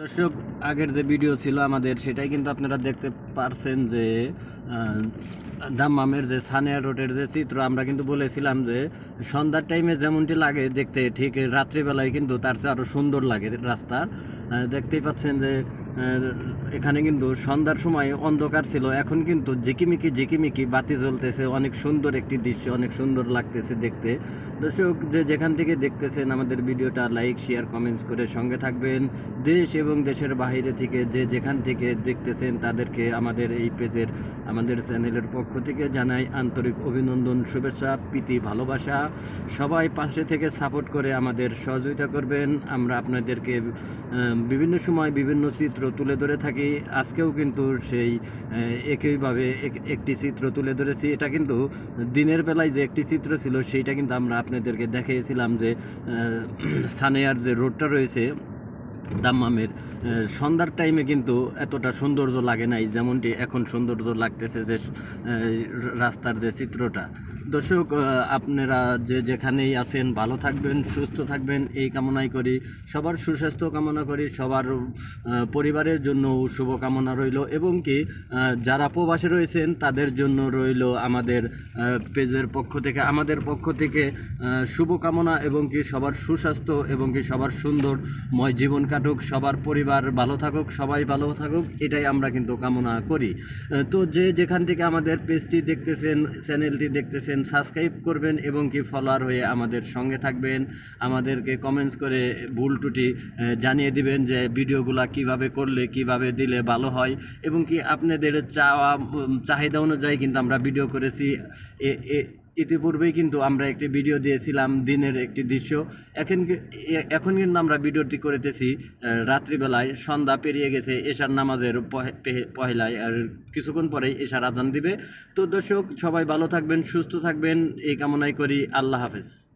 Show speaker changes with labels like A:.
A: দর্শক আগের যে ভিডিও ছিল আমাদের সেটাই কিন্তু আপনারা দেখতে পারছেন যে দাম্মামের যে সানিয়া রোডের যে চিত্র আমরা কিন্তু বলেছিলাম যে সন্ধ্যার টাইমে যেমনটি লাগে দেখতে ঠিক রাত্রিবেলায় কিন্তু তার চেয়ে আরও সুন্দর লাগে রাস্তা। আহ, দেখতেই পাচ্ছেন যে এখানে কিন্তু সন্ধ্যার সময় অন্ধকার ছিল। এখন কিন্তু ঝিকিমিকি ঝিকিমিকি বাতি জ্বলতেছে। অনেক সুন্দর একটি দৃশ্য অনেক সুন্দর লাগতেছে দেখতে। দর্শক যে যেখান থেকে দেখতেছেন আমাদের ভিডিওটা লাইক শেয়ার কমেন্টস করে সঙ্গে থাকবেন। দেশ এবং দেশের বাইরে থেকে যে যেখান থেকে দেখতেছেন তাদেরকে আমাদের এই পেজের, আমাদের চ্যানেলের পক্ষ থেকে জানাই আন্তরিক অভিনন্দন, শুভেচ্ছা, প্রীতি, ভালোবাসা। সবাই পাশে থেকে সাপোর্ট করে আমাদের সহযোগিতা করবেন। আমরা আপনাদেরকে বিভিন্ন সময় বিভিন্ন চিত্র তুলে ধরে থাকি। আজকেও কিন্তু সেই একইভাবে এক- একটি চিত্র তুলে ধরেছি। এটা কিন্তু দিনের বেলায় যে একটি চিত্র ছিল, সেইটা কিন্তু আমরা আপনাদেরকে দেখিয়েছিলাম যে সানেয়ার যে রোডটা রয়েছে দাম্মামের সন্ধ্যার টাইমে কিন্তু এতটা সৌন্দর্য লাগে নাই যেমনটি এখন সৌন্দর্য লাগতেছে যে রাস্তার যে চিত্রটা। দর্শক আপনারা যে যেখানেই আছেন ভালো থাকবেন, সুস্থ থাকবেন, এই কামনাই করি। সবার সুস্বাস্থ্য কামনা করি, সবার পরিবারের জন্য শুভকামনা রইল এবং কি যারা প্রবাসে রয়েছেন তাদের জন্য রইল আমাদের পেজের পক্ষ থেকে, আমাদের পক্ষ থেকে শুভকামনা এবং কি সবার সুস্বাস্থ্য এবং কি সবার সুন্দরময় জীবন কাটুক সবার পরিবার ভালো থাকুক সবাই ভালো থাকুক এটাই আমরা কিন্তু কামনা করি। তো যে যেখান থেকে আমাদের পেজটি দেখতেছেন চ্যানেলটি দেখতেছেন সাবস্ক্রাইব করবেন এবং কি ফলোয়ার হয়ে আমাদের সঙ্গে থাকবেন আমাদেরকে কমেন্টস করে ভুল আহ, জানিয়ে দিবেন যে ভিডিওগুলো কীভাবে করলে কীভাবে দিলে ভালো হয় এবং কি আপনাদের চাওয়া চাহিদা অনুযায়ী কিন্তু আমরা ভিডিও করেছি। ইতিপূর্বেই কিন্তু আমরা একটি ভিডিও দিয়েছিলাম, দিনের একটি দৃশ্য। এখন এখন কিন্তু আমরা ভিডিওটি করেতেছি রাত্রিবেলায়। সন্ধ্যা পেরিয়ে গেছে, এশার নামাজের পহে- পেহে- পহেলায়, আর কিছুক্ষণ পরেই এশার আজান দিবে। তো দর্শক, সবাই ভালো থাকবেন, সুস্থ থাকবেন। এই কামনাই করি। আল্লাহ হাফেজ।